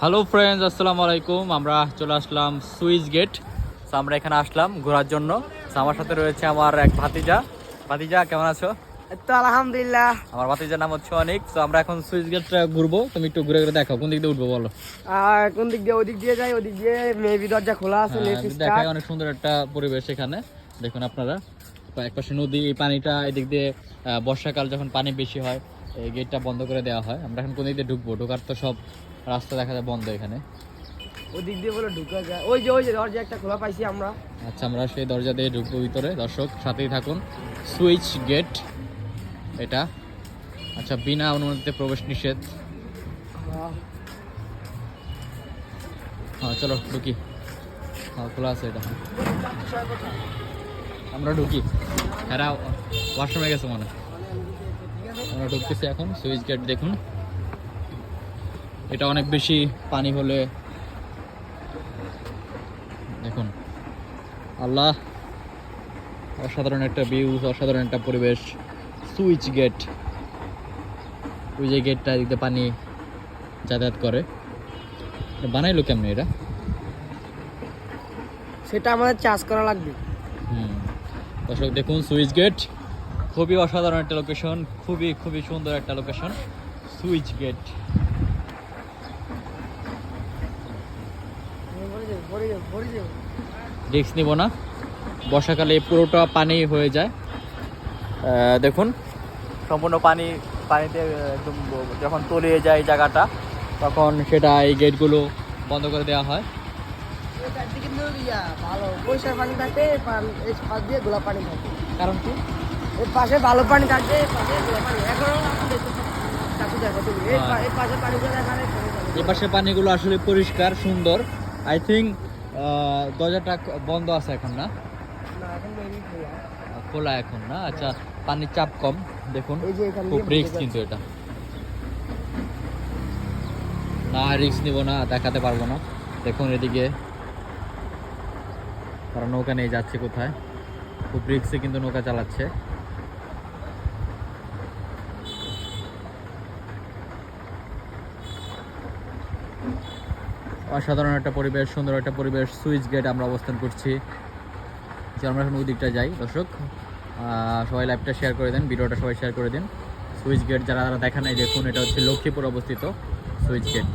Hello friends আসসালামু আলাইকুম। আমরা চলে আসলাম সুইচ গেট। তো আমরা এখানে আসলাম ঘোরার জন্য। তো আমার সাথে রয়েছে আমার এক ভাতিজা। ভাতিজা কেমন আছো? তো আলহামদুলিল্লাহ। আমার ভাতিজার নাম হচ্ছে অনেক। তো আমরা এখন সুইচ গেটটা ঘুরবো। তুমি একটু ঘুরে ঘুরে দেখো কোন দিক দিয়ে উঠবো বলো। কোন দিক দিয়ে? ওদিক দিয়ে যাই ওদিক দিয়ে মেবি দরজা খোলা আছে হ্যাঁ, দেখায় অনেক সুন্দর একটা পরিবেশ এখানে। দেখুন আপনারা এক পাশে নদী এই পানিটা এদিক দিয়ে বর্ষাকাল যখন পানি বেশি হয় এই গেটটা বন্ধ করে দেওয়া হয়। আমরা এখন কোন দিক দিয়ে ঢুকবো? ঢোকার তো সব রাস্তা দেখা যায় বন্ধ এখানে। ওদিক দিয়ে বলে ঢুকা যায়। ওই যে ওই যে দরজা একটা খোলা পাইছি আমরা। আচ্ছা আমরা সেই দরজা দিয়ে ঢুকবো ভিতরে। দর্শক সাথেই থাকুন। সুইচ গেট এটা। আচ্ছা বিনা অনুমতিতে প্রবেশ নিষেধ। হ্যাঁ চলো ঢুকি। হ্যাঁ খোলা আছে এটা। আমরা ঢুকি। এরা ওয়াশরুমে গেছে মনে হয়। আমরা ঢুকতেছি এখন সুইচ গেট দেখুন। এটা অনেক বেশি পানি হলে দেখুন। আল্লাহ অসাধারণ একটা ভিউ অসাধারণ একটা পরিবেশ। সুইচ গেট ওই যে গেটটা দিতে পানি যাতায়াত করে। বানাইলো কেমন এটা সেটা আমাদের চার্জ করা লাগবে। হুম। দর্শক দেখুন সুইচ গেট। খুবই অসাধারণ একটা লোকেশন খুবই খুবই সুন্দর একটা লোকেশন সুইচ গেট। রিক্স নিব না। বর্ষাকালে পুরোটা পানি হয়ে যায়। দেখুন। সম্পূর্ণ পানি পানিতে একদম যখন তলিয়ে যায় জায়গাটা তখন সেটা এই গেটগুলো বন্ধ করে দেওয়া হয়। এই চারদিকে কিন্তু ভালো পানি থাকে এই পাশ পানি থাকে। কারণ কি? এর পাশে ভালো পানি থাকে এই পাশে পাশে পানিগুলো আসলে পরিষ্কার সুন্দর। আই থিঙ্ক দরজাটা বন্ধ আছে এখন না? খোলা। এখন না? আচ্ছা পানির চাপ কম। দেখুন খুব রিক্স কিন্তু এটা। না রিক্স নিব না দেখাতে পারব না। দেখুন এদিকে। তারা নৌকা নিয়ে যাচ্ছে কোথায়। খুব রিক্সে কিন্তু নৌকা চালাচ্ছে। অসাধারণ একটা পরিবেশ, সুন্দর একটা পরিবেশ, সুইচ গেট আমরা অবস্থান করছি। যে আমরা এখন ওই দিকটা যাই, দর্শক। সবাই লাইভটা শেয়ার করে দেন ভিডিওটা সবাই শেয়ার করে দিন। সুইচ গেট যারা যারা দেখা নাই দেখুন, এটা হচ্ছে লক্ষ্মীপুর অবস্থিত সুইচ গেট।